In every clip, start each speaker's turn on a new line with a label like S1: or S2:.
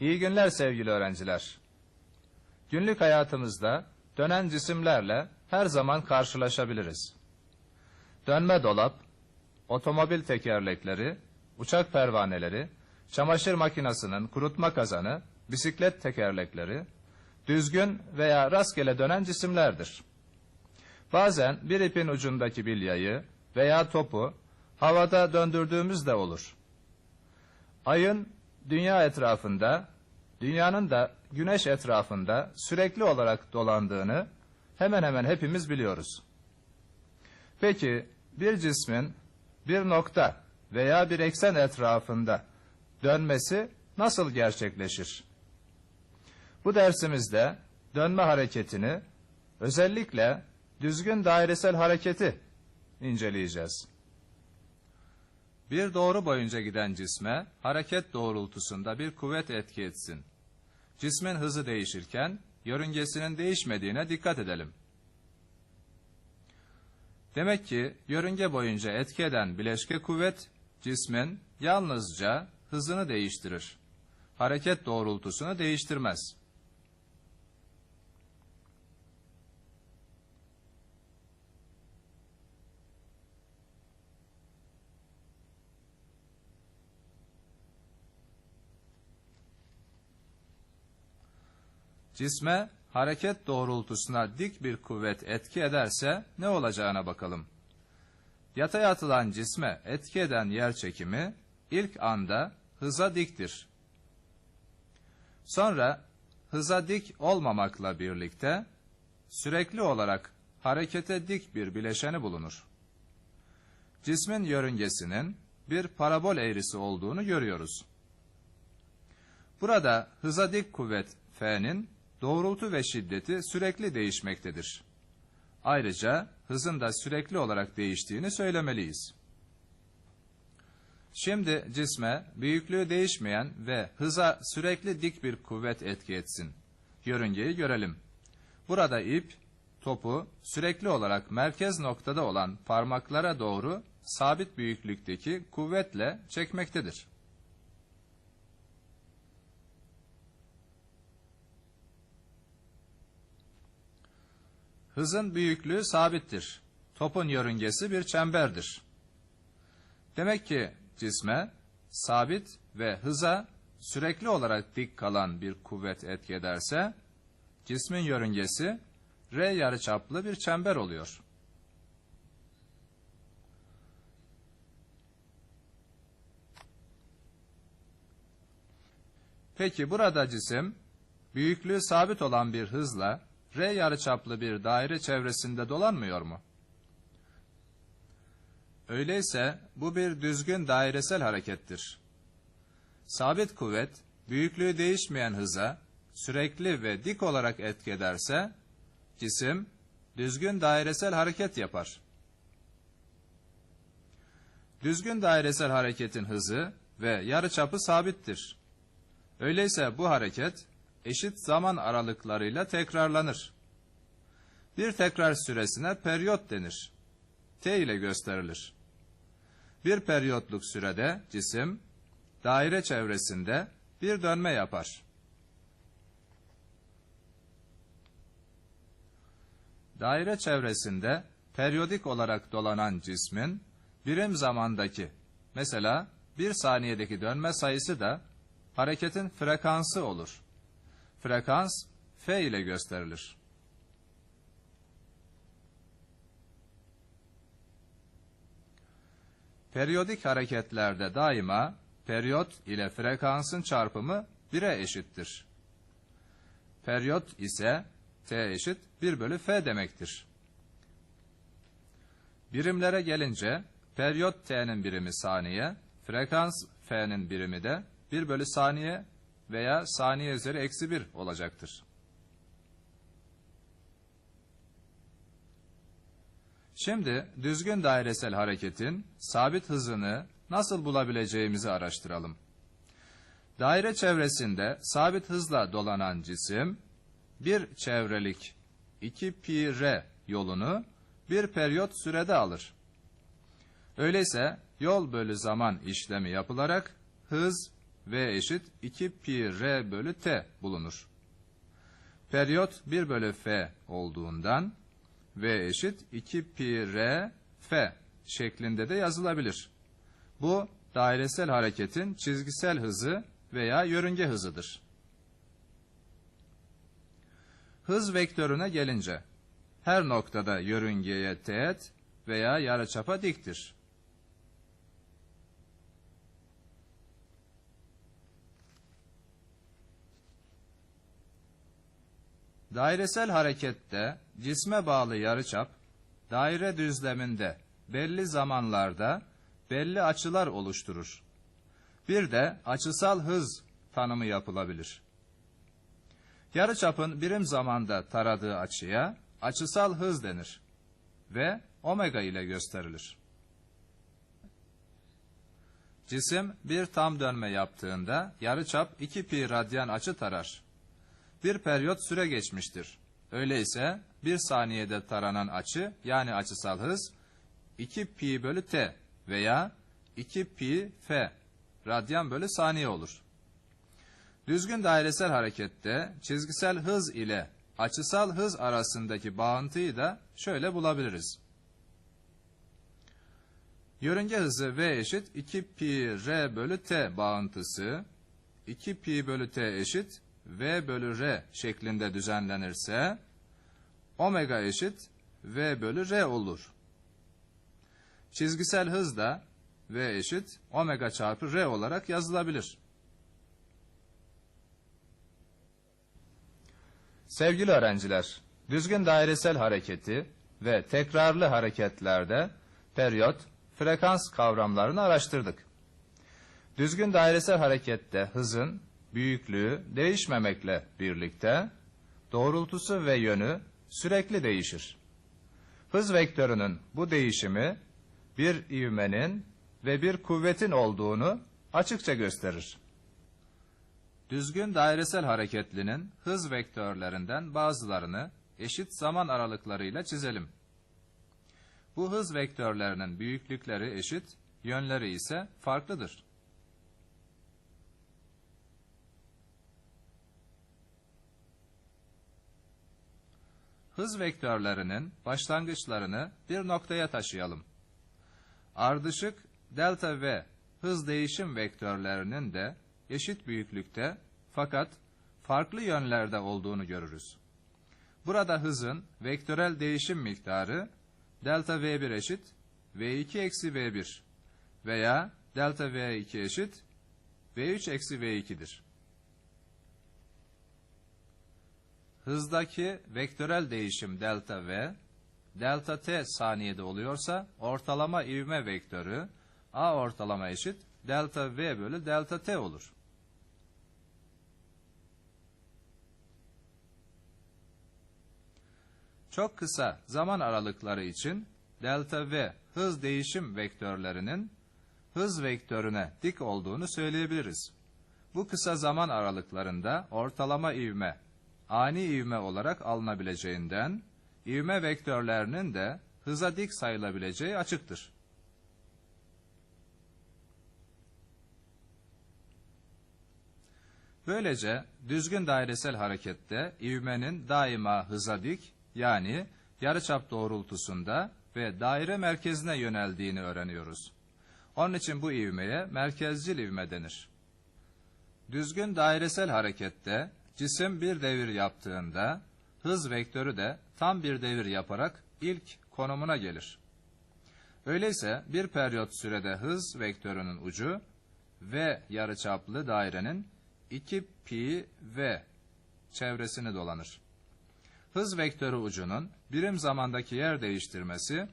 S1: İyi günler sevgili öğrenciler. Günlük hayatımızda dönen cisimlerle her zaman karşılaşabiliriz. Dönme dolap, otomobil tekerlekleri, uçak pervaneleri, çamaşır makinesinin kurutma kazanı, bisiklet tekerlekleri, düzgün veya rastgele dönen cisimlerdir. Bazen bir ipin ucundaki bilyayı veya topu havada döndürdüğümüz de olur. Ayın dünya etrafında, dünyanın da güneş etrafında sürekli olarak dolandığını hemen hemen hepimiz biliyoruz. Peki bir cismin bir nokta veya bir eksen etrafında dönmesi nasıl gerçekleşir? Bu dersimizde dönme hareketini, özellikle düzgün dairesel hareketi inceleyeceğiz. Bir doğru boyunca giden cisme hareket doğrultusunda bir kuvvet etki etsin. Cismin hızı değişirken yörüngesinin değişmediğine dikkat edelim. Demek ki yörünge boyunca etki eden bileşke kuvvet cismin yalnızca hızını değiştirir. Hareket doğrultusunu değiştirmez. Cisme hareket doğrultusuna dik bir kuvvet etki ederse ne olacağına bakalım. Yatay atılan cisme etki eden yer çekimi ilk anda hıza diktir. Sonra hıza dik olmamakla birlikte sürekli olarak harekete dik bir bileşeni bulunur. Cismin yörüngesinin bir parabol eğrisi olduğunu görüyoruz. Burada hıza dik kuvvet F'nin doğrultu ve şiddeti sürekli değişmektedir. Ayrıca hızın da sürekli olarak değiştiğini söylemeliyiz. Şimdi cisme büyüklüğü değişmeyen ve hıza sürekli dik bir kuvvet etki etsin. Yörüngeyi görelim. Burada ip, topu sürekli olarak merkez noktada olan parmaklara doğru sabit büyüklükteki kuvvetle çekmektedir. Hızın büyüklüğü sabittir. Topun yörüngesi bir çemberdir. Demek ki cisme sabit ve hıza sürekli olarak dik kalan bir kuvvet etki ederse, cismin yörüngesi R yarıçaplı bir çember oluyor. Peki burada cisim, büyüklüğü sabit olan bir hızla R yarıçaplı bir daire çevresinde dolanmıyor mu? Öyleyse bu bir düzgün dairesel harekettir. Sabit kuvvet, büyüklüğü değişmeyen hıza sürekli ve dik olarak etki ederse, cisim düzgün dairesel hareket yapar. Düzgün dairesel hareketin hızı ve yarıçapı sabittir. Öyleyse bu hareket eşit zaman aralıklarıyla tekrarlanır. Bir tekrar süresine periyot denir. T ile gösterilir. Bir periyotluk sürede cisim daire çevresinde bir dönme yapar. Daire çevresinde periyodik olarak dolanan cismin birim zamandaki mesela bir saniyedeki dönme sayısı da hareketin frekansı olur. Frekans F ile gösterilir. Periyodik hareketlerde daima periyot ile frekansın çarpımı 1'e eşittir. Periyot ise T eşit 1 bölü F demektir. Birimlere gelince periyot T'nin birimi saniye, frekans F'nin birimi de 1 bölü saniye veya saniye üzeri eksi 1 olacaktır. Şimdi düzgün dairesel hareketin sabit hızını nasıl bulabileceğimizi araştıralım. Daire çevresinde sabit hızla dolanan cisim, bir çevrelik 2 pi r yolunu bir periyot sürede alır. Öyleyse yol bölü zaman işlemi yapılarak hız V eşit 2 pi R bölü T bulunur. Periyot 1 bölü F olduğundan V eşit 2 pi R F şeklinde de yazılabilir. Bu dairesel hareketin çizgisel hızı veya yörünge hızıdır. Hız vektörüne gelince her noktada yörüngeye teğet veya yarıçapa diktir. Dairesel harekette cisme bağlı yarıçap, daire düzleminde belli zamanlarda belli açılar oluşturur. Bir de açısal hız tanımı yapılabilir. Yarıçapın birim zamanda taradığı açıya açısal hız denir ve omega ile gösterilir. Cisim bir tam dönme yaptığında yarıçap 2 pi radyan açı tarar. Bir periyot süre geçmiştir. Öyleyse bir saniyede taranan açı yani açısal hız 2 pi bölü t veya 2 pi f radyan bölü saniye olur. Düzgün dairesel harekette çizgisel hız ile açısal hız arasındaki bağıntıyı da şöyle bulabiliriz. Yörünge hızı v eşit 2 pi r bölü t bağıntısı 2 pi bölü t eşit v bölü r şeklinde düzenlenirse omega eşit v bölü r olur. Çizgisel hız da v eşit omega çarpı r olarak yazılabilir. Sevgili öğrenciler, düzgün dairesel hareketi ve tekrarlı hareketlerde periyot, frekans kavramlarını araştırdık. Düzgün dairesel harekette hızın büyüklüğü değişmemekle birlikte doğrultusu ve yönü sürekli değişir. Hız vektörünün bu değişimi bir ivmenin ve bir kuvvetin olduğunu açıkça gösterir. Düzgün dairesel hareketlinin hız vektörlerinden bazılarını eşit zaman aralıklarıyla çizelim. Bu hız vektörlerinin büyüklükleri eşit, yönleri ise farklıdır. Hız vektörlerinin başlangıçlarını bir noktaya taşıyalım. Ardışık delta v hız değişim vektörlerinin de eşit büyüklükte fakat farklı yönlerde olduğunu görürüz. Burada hızın vektörel değişim miktarı delta v1 eşit v2 eksi v1 veya delta v2 eşit v3 eksi v2'dir. Hızdaki vektörel değişim delta v, delta t saniyede oluyorsa ortalama ivme vektörü a ortalama eşit delta v bölü delta t olur. Çok kısa zaman aralıkları için delta v hız değişim vektörlerinin hız vektörüne dik olduğunu söyleyebiliriz. Bu kısa zaman aralıklarında ortalama ivme ani ivme olarak alınabileceğinden ivme vektörlerinin de hıza dik sayılabileceği açıktır. Böylece düzgün dairesel harekette ivmenin daima hıza dik yani yarıçap doğrultusunda ve daire merkezine yöneldiğini öğreniyoruz. Onun için bu ivmeye merkezcil ivme denir. Düzgün dairesel harekette cisim bir devir yaptığında hız vektörü de tam bir devir yaparak ilk konumuna gelir. Öyleyse bir periyot sürede hız vektörünün ucu v yarıçaplı dairenin 2 pi v çevresini dolanır. Hız vektörü ucunun birim zamandaki yer değiştirmesi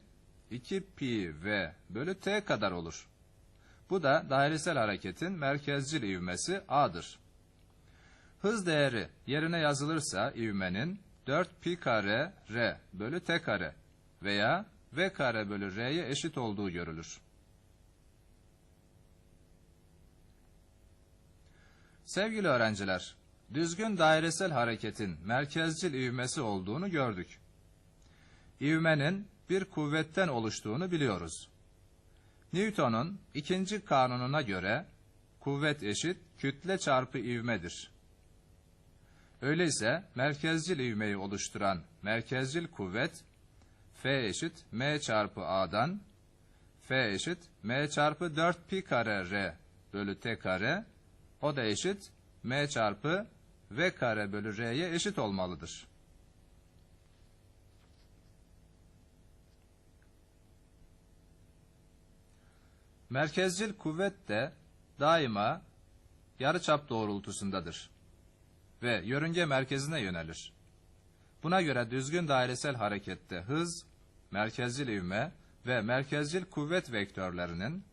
S1: 2 pi v bölü t kadar olur. Bu da dairesel hareketin merkezcil ivmesi a'dır. Hız değeri yerine yazılırsa ivmenin 4 pi kare r bölü t kare veya v kare bölü r'ye eşit olduğu görülür. Sevgili öğrenciler, düzgün dairesel hareketin merkezcil ivmesi olduğunu gördük. İvmenin bir kuvvetten oluştuğunu biliyoruz. Newton'un ikinci kanununa göre kuvvet eşit kütle çarpı ivmedir. Öyleyse merkezcil ivmeyi oluşturan merkezcil kuvvet F eşit m çarpı a'dan F eşit m çarpı 4 pi kare r bölü t kare o da eşit m çarpı v kare bölü r'ye eşit olmalıdır. Merkezcil kuvvet de daima yarıçap doğrultusundadır ve yörünge merkezine yönelir. Buna göre düzgün dairesel harekette hız, merkezcil ivme ve merkezcil kuvvet vektörlerinin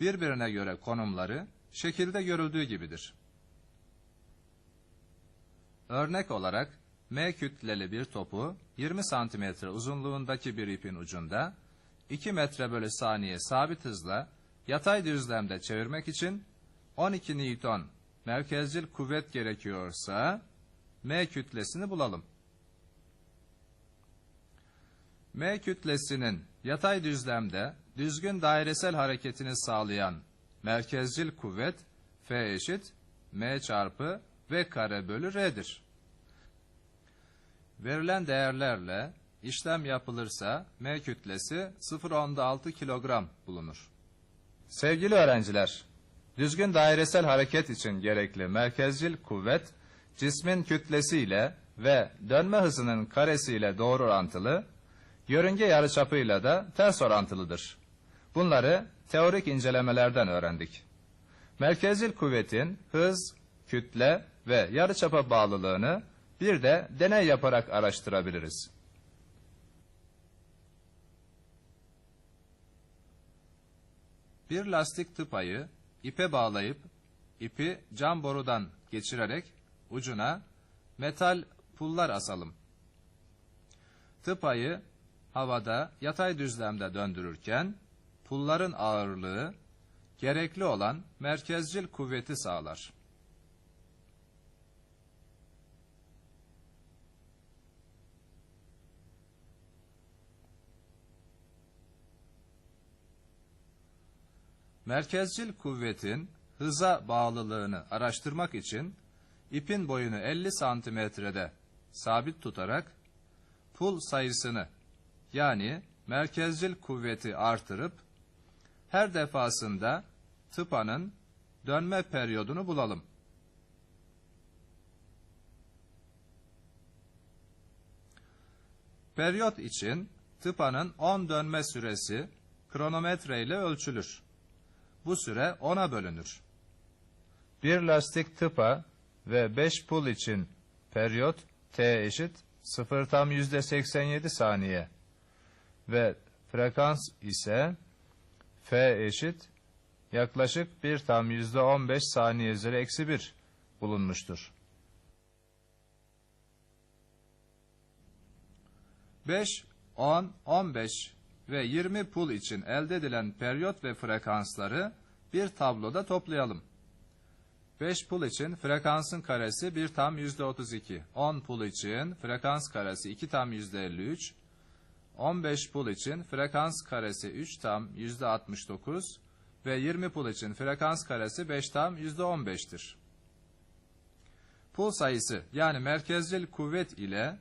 S1: birbirine göre konumları şekilde görüldüğü gibidir. Örnek olarak M kütleli bir topu 20 santimetre uzunluğundaki bir ipin ucunda 2 metre bölü saniye sabit hızla yatay düzlemde çevirmek için 12 Newton merkezcil kuvvet gerekiyorsa M kütlesini bulalım. M kütlesinin yatay düzlemde düzgün dairesel hareketini sağlayan merkezcil kuvvet F eşit M çarpı V kare bölü R'dir. Verilen değerlerle işlem yapılırsa M kütlesi 0.6 kilogram bulunur. Sevgili öğrenciler, düzgün dairesel hareket için gerekli merkezcil kuvvet, cismin kütlesiyle ve dönme hızının karesiyle doğru orantılı, yörünge yarıçapıyla da ters orantılıdır. Bunları teorik incelemelerden öğrendik. Merkezcil kuvvetin hız, kütle ve yarıçapa bağlılığını bir de deney yaparak araştırabiliriz. Bir lastik tıpayı ipe bağlayıp ipi cam borudan geçirerek ucuna metal pullar asalım. Tıpayı havada yatay düzlemde döndürürken pulların ağırlığı gerekli olan merkezcil kuvveti sağlar. Merkezcil kuvvetin hıza bağlılığını araştırmak için ipin boyunu 50 santimetrede sabit tutarak pul sayısını yani merkezcil kuvveti artırıp her defasında tıpanın dönme periyodunu bulalım. Periyot için tıpanın 10 dönme süresi kronometre ile ölçülür. Bu süre 10'a bölünür. Bir lastik tıpa ve 5 pul için periyot t eşit 0 tam yüzde 87 saniye ve frekans ise f eşit yaklaşık 1 tam yüzde 15 saniye üzeri eksi 1 bulunmuştur. 5, 10, 15 ve 20 pul için elde edilen periyot ve frekansları bir tabloda toplayalım. 5 pul için frekansın karesi 1 tam yüzde 32. 10 pul için frekans karesi 2 tam yüzde 53. 15 pul için frekans karesi 3 tam yüzde 69 ve 20 pul için frekans karesi 5 tam yüzde 15'tir. Pul sayısı yani merkezcil kuvvet ile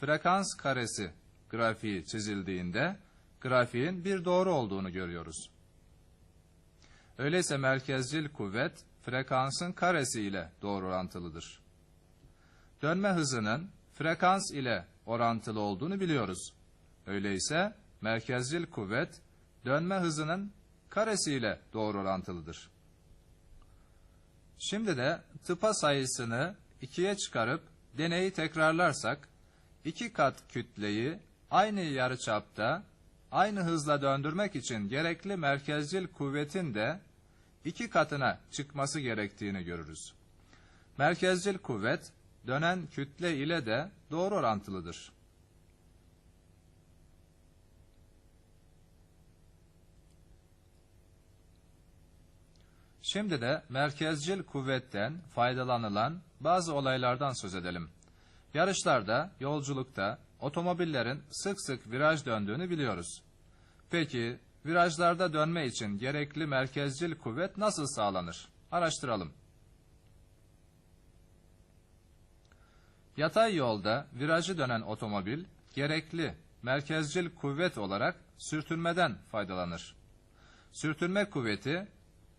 S1: frekans karesi grafiği çizildiğinde grafiğin bir doğru olduğunu görüyoruz. Öyleyse merkezcil kuvvet frekansın karesi ile doğru orantılıdır. Dönme hızının frekans ile orantılı olduğunu biliyoruz. Öyleyse merkezcil kuvvet dönme hızının karesi ile doğru orantılıdır. Şimdi de tıpa sayısını ikiye çıkarıp deneyi tekrarlarsak iki kat kütleyi aynı yarıçapta aynı hızla döndürmek için gerekli merkezcil kuvvetin de iki katına çıkması gerektiğini görürüz. Merkezcil kuvvet dönen kütle ile de doğru orantılıdır. Şimdi de merkezcil kuvvetten faydalanılan bazı olaylardan söz edelim. Yarışlarda, yolculukta otomobillerin sık sık viraj döndüğünü biliyoruz. Peki virajlarda dönme için gerekli merkezcil kuvvet nasıl sağlanır? Araştıralım. Yatay yolda virajı dönen otomobil gerekli merkezcil kuvvet olarak sürtünmeden faydalanır. Sürtünme kuvveti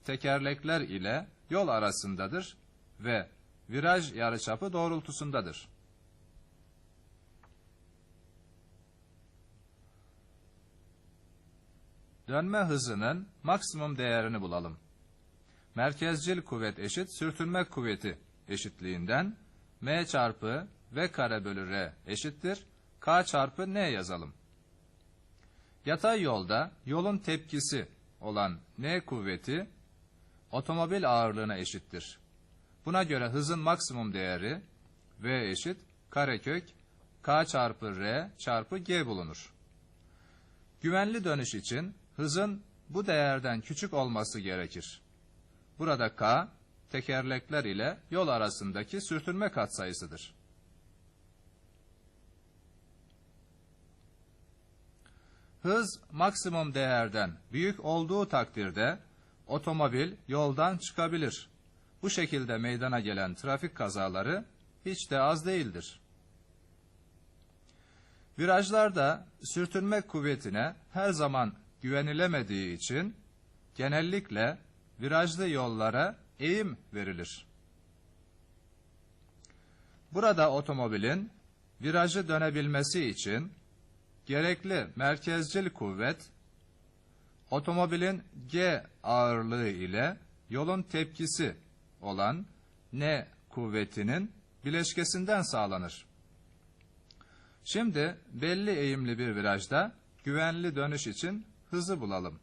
S1: tekerlekler ile yol arasındadır ve viraj yarıçapı doğrultusundadır. Dönme hızının maksimum değerini bulalım. Merkezcil kuvvet eşit sürtünme kuvveti eşitliğinden m çarpı v kare bölü r eşittir k çarpı n yazalım. Yatay yolda yolun tepkisi olan n kuvveti otomobil ağırlığına eşittir. Buna göre hızın maksimum değeri v eşit karekök k çarpı r çarpı g bulunur. Güvenli dönüş için hızın bu değerden küçük olması gerekir. Burada k, tekerlekler ile yol arasındaki sürtünme katsayısıdır. Hız maksimum değerden büyük olduğu takdirde otomobil yoldan çıkabilir. Bu şekilde meydana gelen trafik kazaları hiç de az değildir. Virajlarda sürtünme kuvvetine her zaman güvenilemediği için genellikle virajlı yollara eğim verilir. Burada otomobilin virajı dönebilmesi için gerekli merkezcil kuvvet otomobilin G ağırlığı ile yolun tepkisi olan N kuvvetinin bileşkesinden sağlanır. Şimdi belli eğimli bir virajda güvenli dönüş için hızı bulalım.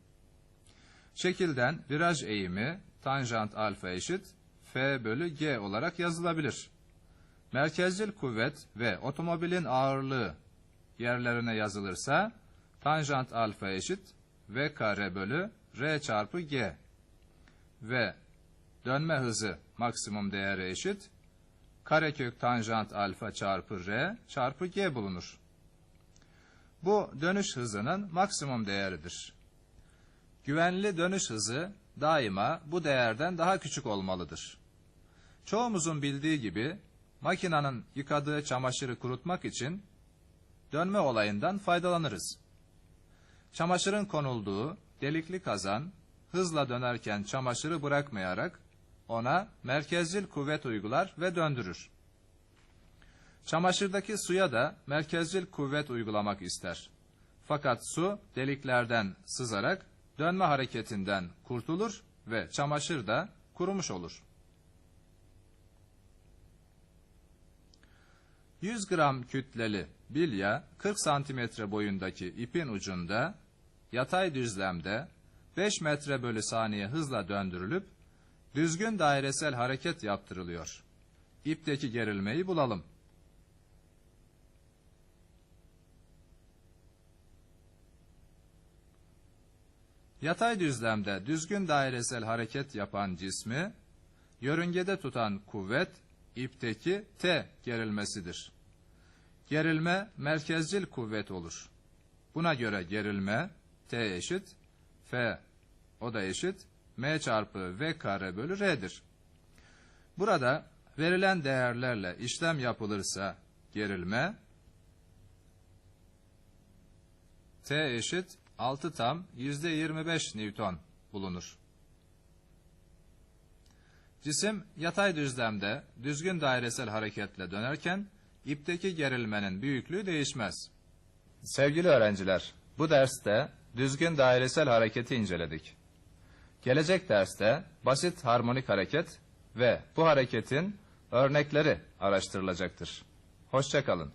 S1: Şekilden viraj eğimi tanjant alfa eşit f bölü g olarak yazılabilir. Merkezcil kuvvet ve otomobilin ağırlığı yerlerine yazılırsa tanjant alfa eşit v kare bölü r çarpı g ve dönme hızı maksimum değeri eşit karekök tanjant alfa çarpı r çarpı g bulunur. Bu dönüş hızının maksimum değeridir. Güvenli dönüş hızı daima bu değerden daha küçük olmalıdır. Çoğumuzun bildiği gibi makinenin yıkadığı çamaşırı kurutmak için dönme olayından faydalanırız. Çamaşırın konulduğu delikli kazan hızla dönerken çamaşırı bırakmayarak ona merkezcil kuvvet uygular ve döndürür. Çamaşırdaki suya da merkezcil kuvvet uygulamak ister. Fakat su deliklerden sızarak dönme hareketinden kurtulur ve çamaşır da kurumuş olur. 100 gram kütleli bilya 40 santimetre boyundaki ipin ucunda yatay düzlemde 5 metre bölü saniye hızla döndürülüp düzgün dairesel hareket yaptırılıyor. İpteki gerilmeyi bulalım. Yatay düzlemde düzgün dairesel hareket yapan cismi, yörüngede tutan kuvvet, ipteki T gerilmesidir. Gerilme merkezcil kuvvet olur. Buna göre gerilme T eşit, F o da eşit, M çarpı V kare bölü R'dir. Burada verilen değerlerle işlem yapılırsa gerilme T eşit 6 tam %25 Newton bulunur. Cisim yatay düzlemde düzgün dairesel hareketle dönerken ipteki gerilmenin büyüklüğü değişmez. Sevgili öğrenciler, bu derste düzgün dairesel hareketi inceledik. Gelecek derste basit harmonik hareket ve bu hareketin örnekleri araştırılacaktır. Hoşçakalın.